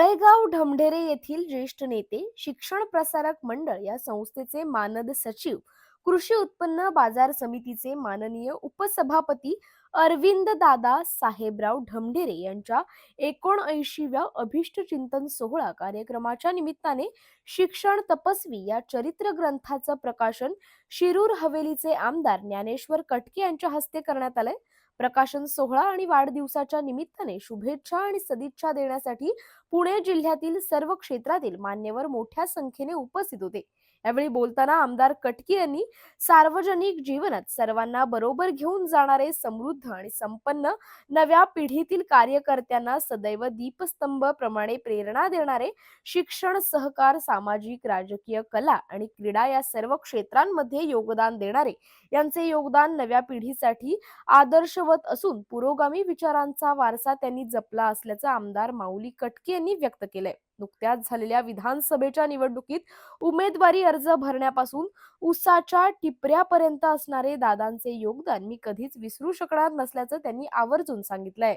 तळेगाव ढमढेरे येथील ज्येष्ठ नेते शिक्षण प्रसारक मंडळ या संस्थेचे मानद सचिव कृषी उत्पन्न बाजार समितीचे माननीय उपसभापती अरविंद दादा साहेबराव ढमढेरे यांच्या एकोणऐंशीव्या अभिष्ट चिंतन सोहळा कार्यक्रमाच्या निमित्ताने शिक्षण तपस्वी या चरित्र ग्रंथाचं प्रकाशन शिरूर हवेलीचे आमदार ज्ञानेश्वर कटके यांच्या हस्ते करण्यात आलंय. प्रकाशन सोहळा आणि वाढदिवसाच्या निमित्ताने शुभेच्छा आणि सदिच्छा देण्यासाठी पुणे जिल्ह्यातील सर्व क्षेत्रातील मान्यवर मोठ्या संख्येने उपस्थित होते. यावेळी बोलताना आमदार कटके यांनी सार्वजनिक जीवनात सर्वांना बरोबर घेऊन जाणारे समृद्ध आणि संपन्न नव्या पिढीतील कार्यकर्त्यांना सदैव दीपस्तंभ प्रमाणे प्रेरणा देणारे शिक्षण सहकार सामाजिक राजकीय कला आणि क्रीडा या सर्व क्षेत्रांमध्ये योगदान देणारे. यांचे योगदान नव्या पिढीसाठी आदर्शवत असून पुरोगामी विचारांचा वारसा त्यांनी जपला असल्याचं आमदार माऊली कटके यांनी व्यक्त केलंय. नुकत्याच झालेल्या विधानसभेच्या निवडणुकीत उमेदवारी अर्ज भरण्यापासून उसाच्या टिपऱ्यापर्यंत असणारे दादांचे योगदान मी कधीच विसरू शकणार नसल्याचं त्यांनी आवर्जून सांगितलंय.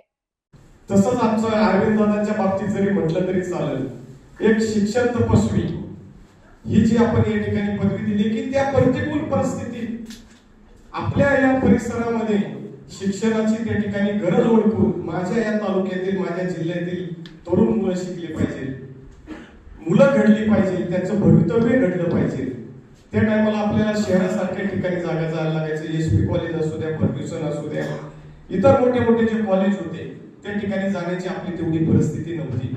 तसंच आमचं अरविंद दादांच्या बाबतीत जरी म्हटलं तरी चालेल एक शिक्षण तपस्वी ही जी आपण या ठिकाणी पदवी दिली की त्या प्रतिकूल परिस्थितीत आपल्या या परिसरामध्ये शिक्षणाची त्या ठिकाणी गरज ओळखून माझ्या या तालुक्यातील माझ्या जिल्ह्यातील तरुण मुलं शिकले पाहिजे. मुलं घडली पाहिजे त्यांचं भवितव्य घडलं पाहिजे. त्या टायमाला आपल्याला शहरासारख्या ठिकाणी जागा जायला लागायचं. एस पी कॉलेज असू द्या फर्ग्युसन असू द्या. इतर मोठे मोठे जे कॉलेज होते त्या ठिकाणी जाण्याची आपली तेवढी परिस्थिती नव्हती.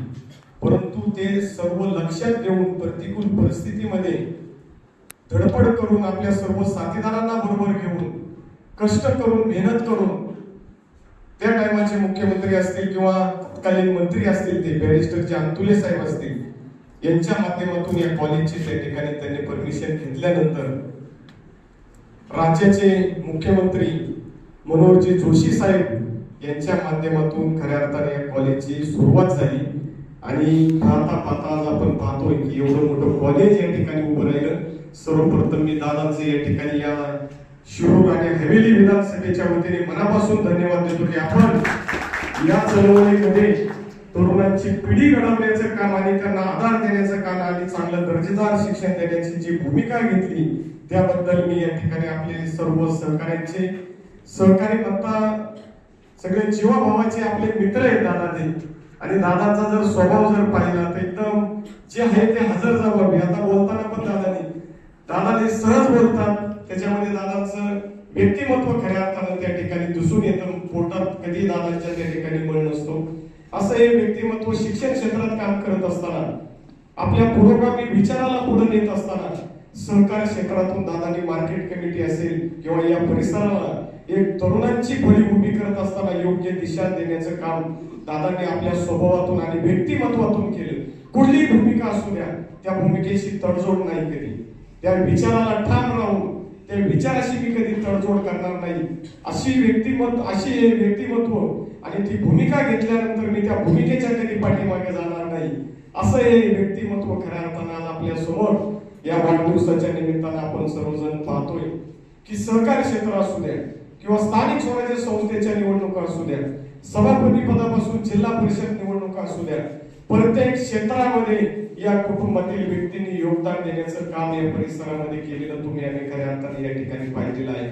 परंतु ते सर्व लक्षात घेऊन प्रतिकूल परिस्थितीमध्ये धडपड करून आपल्या सर्व साथीदारांना बरोबर घेऊन कष्ट करून मेहनत करून त्या टायमाचे मुख्यमंत्री असतील किंवा तत्कालीन मंत्री असतील ते बॅरिस्टरचे अंतुले साहेब असतील यांच्या माध्यमातून या कॉलेजची त्या ठिकाणी त्यांनी परमिशन घेतल्यानंतर राज्याचे मुख्यमंत्री मनोहरजी जोशी साहेब यांच्या माध्यमातून खऱ्या अर्थाने या कॉलेजची सुरुवात झाली. आणि पाहता पाहता आज आपण पाहतोय की एवढं मोठं कॉलेज या ठिकाणी उभं राहिलं. सर्वप्रथम मी दादांचे या ठिकाणी या शिरूर आणि हवेली विधानसभेच्या वतीने मनापासून धन्यवाद देतो की आपण या चळवळीमध्ये तरुणांची पिढी घडवण्याचं काम आणि त्यांना आधार देण्याचं काम आणि चांगलं दर्जेदार शिक्षण देण्याची जी भूमिका घेतली त्याबद्दल मी या ठिकाणी आपले सर्व सहकार्यांचे सहकारी म्हणता सगळे जीवाभावाचे आपले मित्र आहेत दादा ते आणि दादाचा जर स्वभाव जर पाहिला तर एकदम जे आहे ते हजर जबाबी आता बोलताना पण दादाने दादाने सहज बोलतात. त्याच्यामध्ये दादाचं व्यक्तिमत्व खऱ्या अर्थानं त्या ठिकाणी दिसून येतं. पोटात कधी दादांच्या त्या ठिकाणी मळ नसतो. असं हे व्यक्तिमत्व शिक्षण क्षेत्रात काम करत असताना आपल्या पुरोगामी विचाराला पुढे नेत असताना सहकार क्षेत्रातून दादांनी मार्केट कमिटी असेल किंवा या परिसराला एक तरुणांची भली उभी करत असताना योग्य दिशा देण्याचं काम दादांनी आपल्या स्वभावातून आणि व्यक्तिमत्वातून केलं. कुठली भूमिका असू द्या त्या भूमिकेशी तडजोड नाही केली. त्या विचाराला ठाम राहून त्या विचाराशी मी कधी तडजोड करणार नाही. अशी व्यक्तिमत्व अशी हे व्यक्तिमत्व आणि ती भूमिका घेतल्यानंतर मी त्या भूमिकेच्या कधी पाठीमागे जाणार नाही. असं हे व्यक्तिमत्व खऱ्या अर्थानं आज आपल्यासमोर या वाढदिवसाच्या निमित्तानं आपण सर्वजण पाहतोय की सहकारी क्षेत्र असू द्या किंवा स्थानिक स्वराज्य संस्थेच्या निवडणुका असू द्या सभापती पदापासून जिल्हा परिषद निवडणुका असू द्या प्रत्येक क्षेत्रामध्ये या कुटुंबातील व्यक्तींनी योगदान देण्याचं काम या परिसरामध्ये केलेलं तुम्ही अनेक खऱ्या अर्थाने या ठिकाणी पाहिलेलं आहे.